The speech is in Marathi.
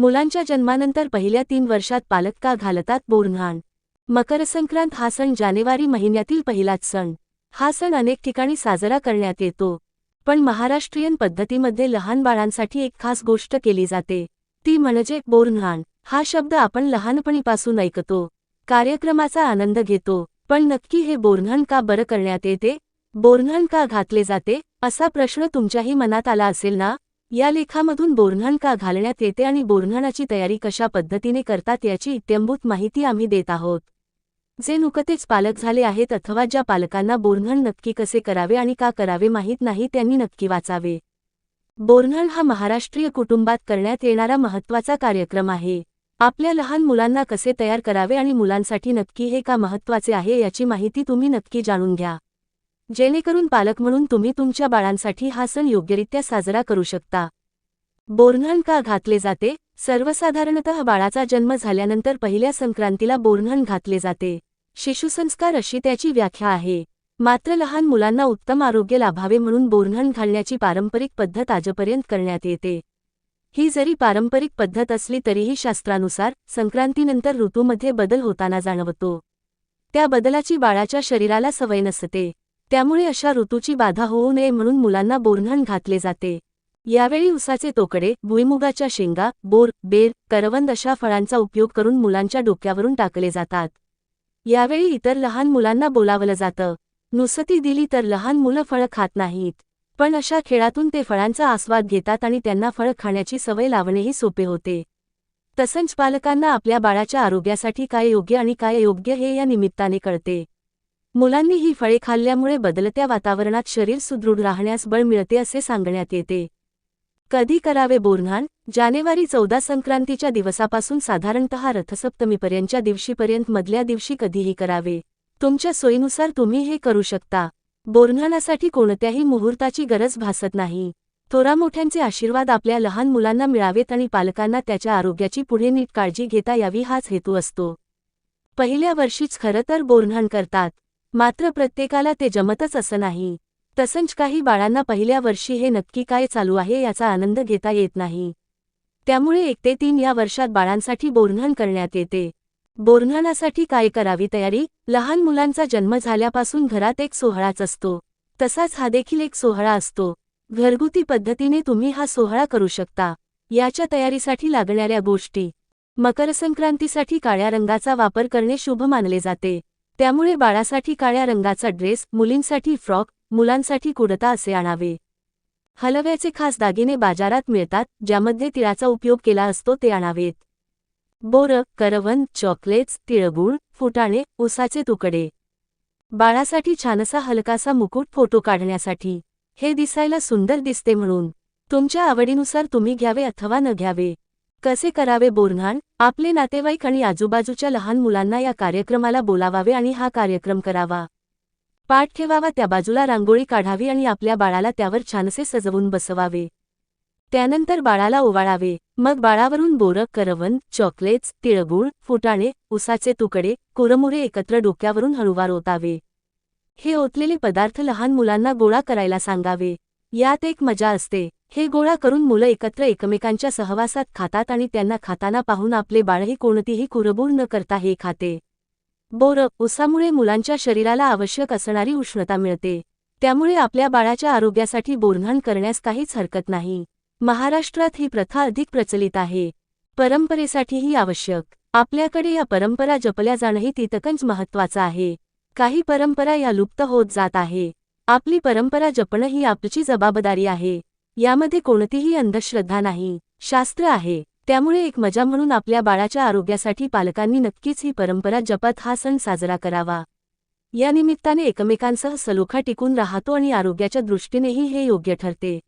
मुलांच्या जन्मानंतर पहिल्या तीन वर्षात पालक का घालतात बोरघाण मकर संक्रांत हा सण जानेवारी महिन्यातील पहिलाच सण. हा सण अनेक ठिकाणी साजरा करण्यात येतो. पण महाराष्ट्रीयन पद्धतीमध्ये लहान बाळांसाठी एक खास गोष्ट केली जाते. ती म्हणजे बोरघाण हा शब्द आपण लहानपणीपासून ऐकतो. कार्यक्रमाचा आनंद घेतो. पण नक्की हे बोरघण का बरं करण्यात येते? बोरघण का घातले जाते? असा प्रश्न तुमच्याही मनात आला असेल ना? या लेखामधून बोरन्हाण का घालण्यात येते आणि बोरन्हाणाची तयारी कशा पद्धतीने करतात याची इत्यंभूत माहिती आम्ही देत आहोत. जे नुकतेच पालक झाले आहेत अथवा ज्या पालकांना बोरन्हाण नक्की कसे करावे आणि का करावे माहीत नाही त्यांनी नक्की वाचावे. बोरन्हाण हा महाराष्ट्रीय कुटुंबात करण्यात येणारा महत्त्वाचा कार्यक्रम आहे. आपल्या लहान मुलांना कसे तयार करावे आणि मुलांसाठी नक्की हे का महत्त्वाचे आहे याची माहिती तुम्ही नक्की जाणून घ्या. जेणेकरून पालक म्हणून तुम्ही तुमच्या बाळांसाठी हा सण योग्यरित्या साजरा करू शकता. बोरन्हण का घातले जाते? सर्वसाधारणतः बाळाचा जन्म झाल्यानंतर पहिल्या संक्रांतीला बोरन्हण घातले जाते. शिशुसंस्कार अशी त्याची व्याख्या आहे. मात्र लहान मुलांना उत्तम आरोग्य लाभावे म्हणून बोरन्हण घालण्याची पारंपरिक पद्धत आजपर्यंत करण्यात येते. ही जरी पारंपरिक पद्धत असली तरीही शास्त्रानुसार संक्रांतीनंतर ऋतूमध्ये बदल होताना जाणवतो. त्या बदलाची बाळाच्या शरीराला सवय नसते. त्यामुळे अशा ऋतूची बाधा होऊ नये म्हणून मुलांना बोरन्हाण घातले जाते. यावेळी उसाचे तोकडे भुईमुगाच्या शेंगा बोर बेर करवंद अशा फळांचा उपयोग करून मुलांच्या डोक्यावरून टाकले जातात. यावेळी इतर लहान मुलांना बोलावलं जातं. नुसती दिली तर लहान मुलं फळं खात नाहीत. पण अशा खेळातून ते फळांचा आस्वाद घेतात आणि त्यांना फळं खाण्याची सवय लावणेही सोपे होते. तसंच पालकांना आपल्या बाळाच्या आरोग्यासाठी काय योग्य आणि काय योग्य हे या निमित्ताने कळते. मुलांनी ही फळे खाल्ल्यामुळे बदलत्या वातावरणात शरीर सुदृढ राहण्यास बळ मिळते असे सांगण्यात येते. कधी करावे बोरघाण जानेवारी चौदा संक्रांतीच्या दिवसापासून साधारणतः रथसप्तमीपर्यंतच्या दिवशीपर्यंत मधल्या दिवशी कधीही करावे. तुमच्या सोयीनुसार तुम्ही हे करू शकता. बोरघाणासाठी कोणत्याही मुहूर्ताची गरज भासत नाही. थोरा मोठ्यांचे आशीर्वाद आपल्या लहान मुलांना मिळावेत आणि पालकांना त्याच्या आरोग्याची पुढे नीट काळजी घेता यावी हाच हेतू असतो. पहिल्या वर्षीच खरं तर बोरघाण करतात. मात्र प्रत्येकाला ते जमतच असं नाही. तसंच काही बाळांना पहिल्या वर्षी हे नक्की काय चालू आहे याचा आनंद घेता येत नाही. त्यामुळे एक ते तीन या वर्षात बाळांसाठी बोरधण करण्यात येते. बोरन्हाणासाठी काय करावी तयारी? लहान मुलांचा जन्म झाल्यापासून घरात एक सोहळाच असतो. तसाच हा देखील एक सोहळा असतो. घरगुती पद्धतीने तुम्ही हा सोहळा करू शकता. याच्या तयारीसाठी लागणाऱ्या गोष्टी. मकर संक्रांतीसाठी काळ्या रंगाचा वापर करणे शुभ मानले जाते. त्यामुळे बाळासाठी काळ्या रंगाचा ड्रेस मुलींसाठी फ्रॉक मुलांसाठी कुडता असे आणावे. हलव्याचे खास दागिने बाजारात मिळतात ज्यामध्ये तिळाचा उपयोग केला असतो ते आणावेत. बोरं करवंद चॉकलेट्स तिळगुळ फुटाणे उसाचे तुकडे. बाळासाठी छानसा हलकासा मुकुट फोटो काढण्यासाठी. हे दिसायला सुंदर दिसते म्हणून. तुमच्या आवडीनुसार तुम्ही घ्यावे अथवा न घ्यावे. कसे करावे बोरघाण आपले नातेवाईक आणि आजूबाजूच्या लहान मुलांना या कार्यक्रमाला बोलावावे आणि हा कार्यक्रम करावा. पाठ ठेवावा त्या बाजूला रांगोळी काढावी आणि आपल्या बाळाला त्यावर छानसे सजवून बसवावे. त्यानंतर बाळाला ओवाळावे. मग बाळावरून बोरं करवंद चॉकलेट्स तिळगुळ फुटाणे उसाचे तुकडे कुरमुरे एकत्र डोक्यावरून हळुवार ओतावे. हे ओतलेले पदार्थ लहान मुलांना गोळा करायला सांगावे. यात एक मजा असते. हे गोळा करून मुलं एकत्र एकमेकांच्या सहवासात खातात आणि त्यांना खाताना पाहून आपले बाळही कोणतीही कुरबूर न करता हे खाते. बोर उसामुळे मुलांच्या शरीराला आवश्यक असणारी उष्णता मिळते. त्यामुळे आपल्या बाळाच्या आरोग्यासाठी बोरन्हाण करण्यास काहीच हरकत नाही. महाराष्ट्रात ही प्रथा अधिक प्रचलित आहे. परंपरेसाठीही आवश्यक. आपल्याकडे या परंपरा जपल्या जाणंही तितकंच महत्वाचं आहे. काही परंपरा या लुप्त होत जात आहे. आपली परंपरा जपणं ही आपली जबाबदारी आहे. यामध्ये कोणतीही अंधश्रद्धा नाही. शास्त्र आहे. त्यामुळे एक मजा म्हणून आपल्या बाळाच्या आरोग्यासाठी पालकांनी नक्कीच ही परंपरा जपत हा सण साजरा करावा. या निमित्ताने एकमेकांसह सलोखा टिकून राहतो आणि आरोग्याच्या दृष्टीनेही हे योग्य ठरते.